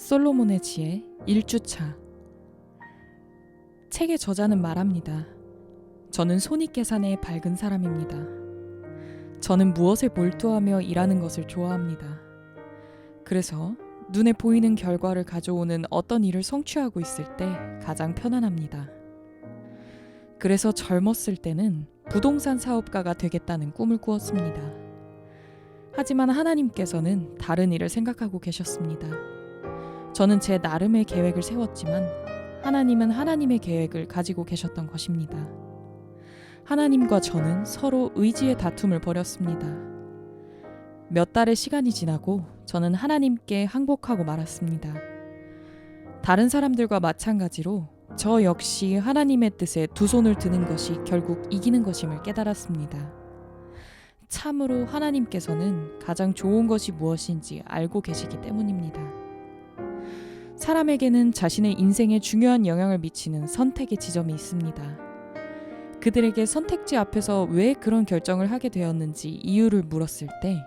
하나님의 지혜 1주차 책의 저자는 말합니다. 저는 손익계산에 밝은 사람입니다. 저는 무엇에 몰두하며 일하는 것을 좋아합니다. 그래서 눈에 보이는 결과를 가져오는 어떤 일을 성취하고 있을 때 가장 편안합니다. 그래서 젊었을 때는 부동산 사업가가 되겠다는 꿈을 꾸었습니다. 하지만 하나님께서는 다른 일을 생각하고 계셨습니다. 저는 제 나름의 계획을 세웠지만 하나님은 하나님의 계획을 가지고 계셨던 것입니다. 하나님과 저는 서로 의지의 다툼을 벌였습니다. 몇 달의 시간이 지나고 저는 하나님께 항복하고 말았습니다. 다른 사람들과 마찬가지로 저 역시 하나님의 뜻에 두 손을 드는 것이 결국 이기는 것임을 깨달았습니다. 참으로 하나님께서는 가장 좋은 것이 무엇인지 알고 계시기 때문입니다. 사람에게는 자신의 인생에 중요한 영향을 미치는 선택의 지점이 있습니다. 그들에게 선택지 앞에서 왜 그런 결정을 하게 되었는지 이유를 물었을 때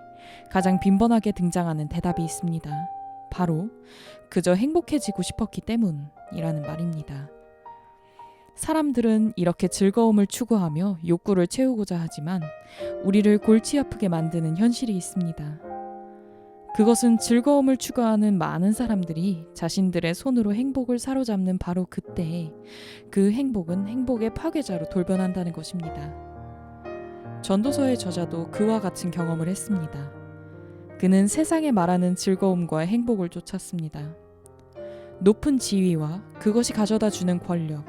가장 빈번하게 등장하는 대답이 있습니다. 바로 그저 행복해지고 싶었기 때문이라는 말입니다. 사람들은 이렇게 즐거움을 추구하며 욕구를 채우고자 하지만 우리를 골치 아프게 만드는 현실이 있습니다. 그것은 즐거움을 추구하는 많은 사람들이 자신들의 손으로 행복을 사로잡는 바로 그때에 그 행복은 행복의 파괴자로 돌변한다는 것입니다. 전도서의 저자도 그와 같은 경험을 했습니다. 그는 세상에 말하는 즐거움과 행복을 쫓았습니다. 높은 지위와 그것이 가져다 주는 권력,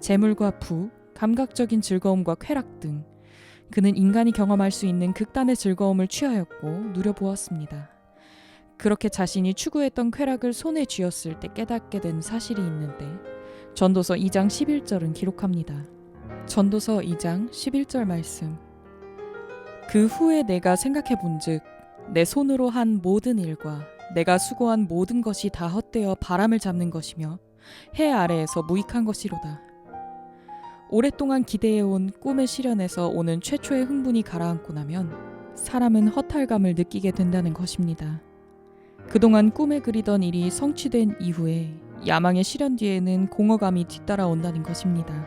재물과 부, 감각적인 즐거움과 쾌락 등 그는 인간이 경험할 수 있는 극단의 즐거움을 취하였고 누려보았습니다. 그렇게 자신이 추구했던 쾌락을 손에 쥐었을 때 깨닫게 된 사실이 있는데 전도서 2장 11절은 기록합니다. 전도서 2장 11절 말씀 그 후에 내가 생각해 본즉 내 손으로 한 모든 일과 내가 수고한 모든 것이 다 헛되어 바람을 잡는 것이며 해 아래에서 무익한 것이로다. 오랫동안 기대해온 꿈의 실현에서 오는 최초의 흥분이 가라앉고 나면 사람은 허탈감을 느끼게 된다는 것입니다. 그동안 꿈에 그리던 일이 성취된 이후에 야망의 실현 뒤에는 공허감이 뒤따라온다는 것입니다.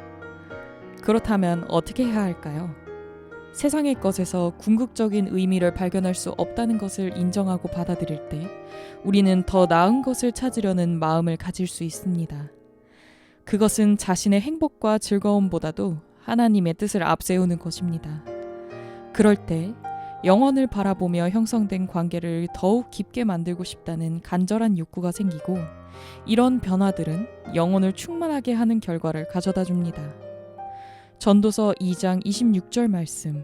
그렇다면 어떻게 해야 할까요? 세상의 것에서 궁극적인 의미를 발견할 수 없다는 것을 인정하고 받아들일 때 우리는 더 나은 것을 찾으려는 마음을 가질 수 있습니다. 그것은 자신의 행복과 즐거움보다도 하나님의 뜻을 앞세우는 것입니다. 그럴 때 영혼을 바라보며 형성된 관계를 더욱 깊게 만들고 싶다는 간절한 욕구가 생기고 이런 변화들은 영혼을 충만하게 하는 결과를 가져다 줍니다. 전도서 2장 26절 말씀.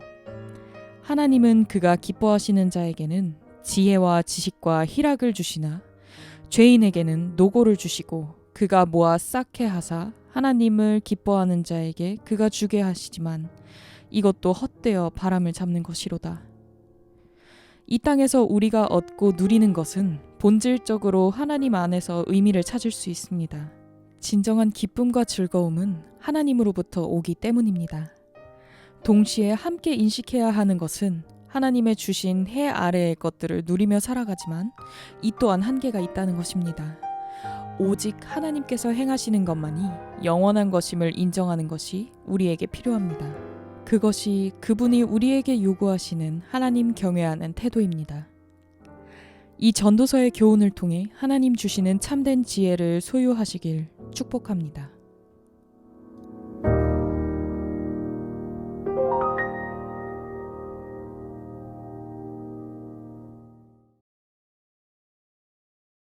하나님은 그가 기뻐하시는 자에게는 지혜와 지식과 희락을 주시나 죄인에게는 노고를 주시고 그가 모아 쌓게 하사 하나님을 기뻐하는 자에게 그가 주게 하시지만 이것도 헛되어 바람을 잡는 것이로다. 이 땅에서 우리가 얻고 누리는 것은 본질적으로 하나님 안에서 의미를 찾을 수 있습니다. 진정한 기쁨과 즐거움은 하나님으로부터 오기 때문입니다. 동시에 함께 인식해야 하는 것은 하나님의 주신 해 아래의 것들을 누리며 살아가지만 이 또한 한계가 있다는 것입니다. 오직 하나님께서 행하시는 것만이 영원한 것임을 인정하는 것이 우리에게 필요합니다. 그것이 그분이 우리에게 요구하시는 하나님 경외하는 태도입니다. 이 전도서의 교훈을 통해 하나님 주시는 참된 지혜를 소유하시길 축복합니다.